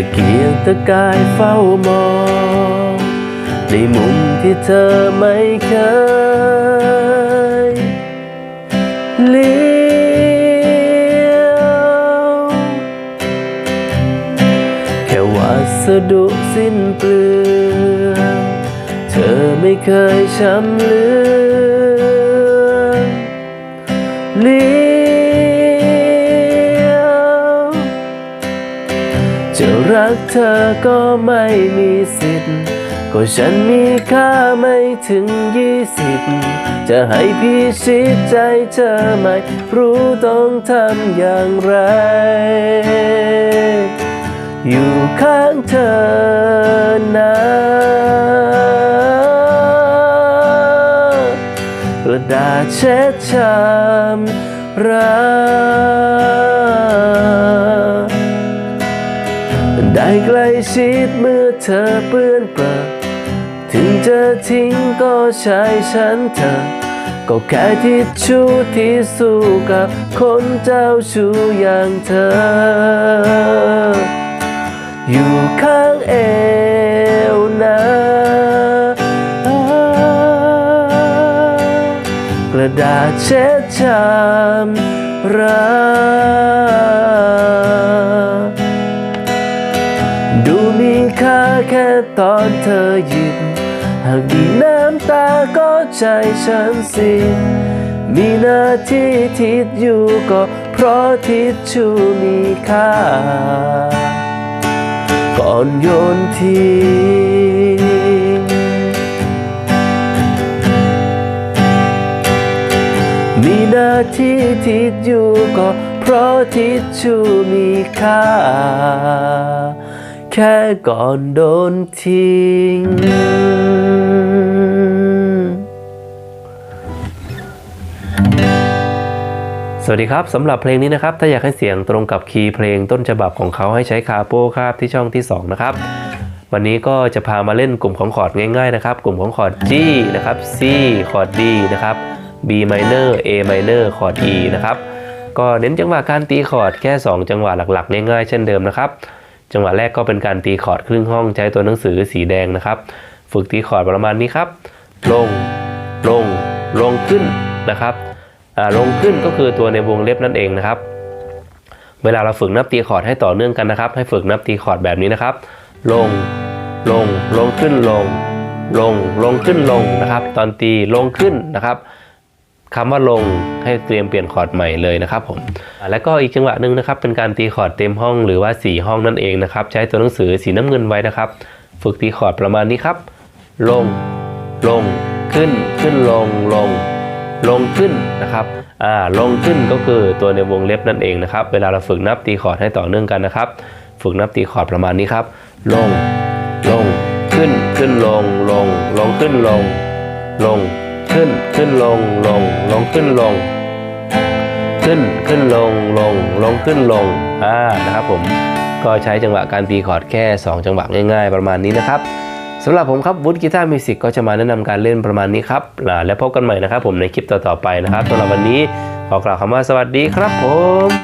ะเกียงตะกายเฝ้ามอง ในมุมที่เธอไม่เคยเลี้ยวแค่วัสดุสิ้นเปลืองเธอไม่เคยช้ำเลือนเลี้ รักเธอก็ไม่มีสิทธิ์ ก็ฉันมีค่าไม่ถึงยี่สิบ จะให้พี่ชิดใจเธอไหม รู้ต้องทำอย่างไร อยู่ข้างเธอนะกระดาษเช็ดชามรัก ชิดเมื่อเธอเปื้อนเปรอถึงจะทิ้งก็ใช้ฉันเธอ ก็แค่ทิชชู่ที่สู้กับคนเจ้าชู้อย่างเธอ อยู่ข้างเอวนะกระดาษเช็ดชามรัก ตอนเธอหยิบหากมีน้ำตาก็ใจฉันสิมีหน้าที่ทิดอยู่ก็เพราะทิชชู่มีค่าก่อนโยนทิ้งมีหน้าที่ทิดอยู่ก็เพราะทิชชู่มีค่า แค่ก่อนโดนทิ้ง สวัสดีครับสำหรับเพลงนี้นะครับ ถ้าอยากให้เสียงตรงกับคีย์เพลงต้นฉบับของเขาให้ใช้คาโป้คาบที่ช่องที่ 2 นะครับ วันนี้ก็จะพามาเล่นกลุ่มของคอร์ดง่ายๆนะครับ กลุ่มของคอร์ด G นะครับ C คอร์ด D นะครับ B minor A minor คอร์ด E นะครับ ก็เน้นจังหวะการตีคอร์ดแค่ 2 จังหวะหลักๆ ง่ายๆ เช่นเดิมนะครับ จังหวะแรกก็เป็นการตีคอร์ดครึ่งห้องใช้ตัวหนังสือสีแดงนะครับ ฝึกตีคอร์ดประมาณนี้ครับ ลง ลง ลงขึ้นนะครับลงขึ้นก็คือตัวในวงเล็บนั่นเองนะครับ เวลาเราฝึกนับตีคอร์ดให้ต่อเนื่องกันนะครับ ให้ฝึกนับตีคอร์ดแบบนี้นะครับ ลง ลง ลงขึ้นลง ลง ลงขึ้นลงนะครับ ตอนตีลงขึ้นนะครับ คำว่าลงให้เตรียมเปลี่ยนคอร์ดใหม่เลยนะครับผมแล้วก็อีกจังหวะหนึ่งนะครับเป็นการตีคอร์ดเต็มห้องหรือว่า 4 ห้องนั่นเองนะครับใช้ตัวหนังสือสีน้ำเงินไว้นะครับ ฝึกตีคอร์ดประมาณนี้ครับ ลง ลง ขึ้น ขึ้นลง ลง ลงขึ้นนะครับอ่าลงขึ้นก็คือตัวในวงเล็บนั่นเองนะครับ เวลาเราฝึกนับตีคอร์ดให้ต่อเนื่องกันนะครับ ฝึกนับตีคอร์ดประมาณนี้ครับ ลง ลง ขึ้น ขึ้นลง ลง ลงขึ้นลง ลง ขึ้นขึ้นลงลงลงขึ้นลง ขึ้นขึ้นลงลงลงขึ้นลงอ่านะครับผมก็ใช้จังหวะการตีคอร์ดแค่ 2 จังหวะง่าย ๆ ประมาณนี้นะครับสำหรับผมครับวุฒิกีตาร์มิวสิกก็จะมาแนะนำการเล่นประมาณนี้ครับและพบกันใหม่นะครับผมในคลิปต่อๆไปนะครับสำหรับวันนี้ขอกล่าวคำว่าสวัสดีครับผม